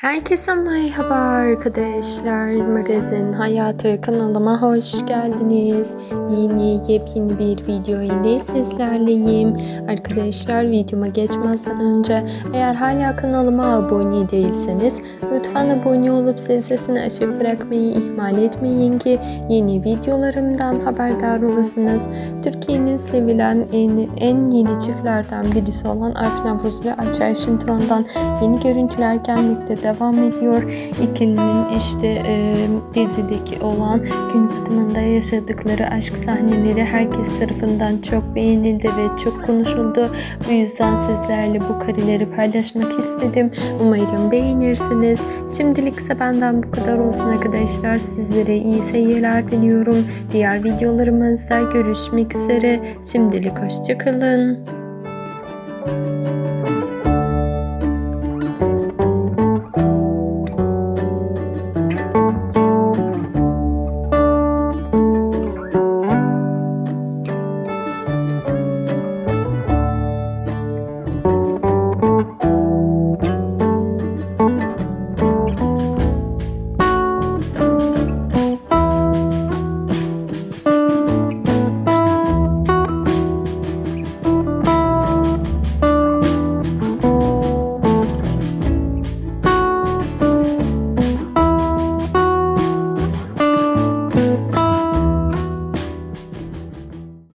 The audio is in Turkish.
Herkese merhaba arkadaşlar. Magazin Hayatı kanalıma hoş geldiniz. Yeni yepyeni bir video ile sizlerleyim. Arkadaşlar videoma geçmezden önce eğer hala kanalıma abone değilseniz lütfen abone olup zil sesini açık bırakmayı ihmal etmeyin ki yeni videolarımdan haberdar olasınız. Türkiye'nin sevilen en, en yeni çiftlerden birisi olan Alp Navruz ile Ayça Şinturan'dan yeni görüntüler gelmekte devam ediyor. İkilinin işte e, dizideki olan gün batımında yaşadıkları aşk sahneleri herkes tarafından çok beğenildi ve çok konuşuldu. Bu yüzden sizlerle bu kareleri paylaşmak istedim. Umarım beğenirsiniz. Şimdilik ise benden bu kadar olsun arkadaşlar. Sizlere iyi seyirler diliyorum. Diğer videolarımızda görüşmek üzere. Şimdilik hoşçakalın.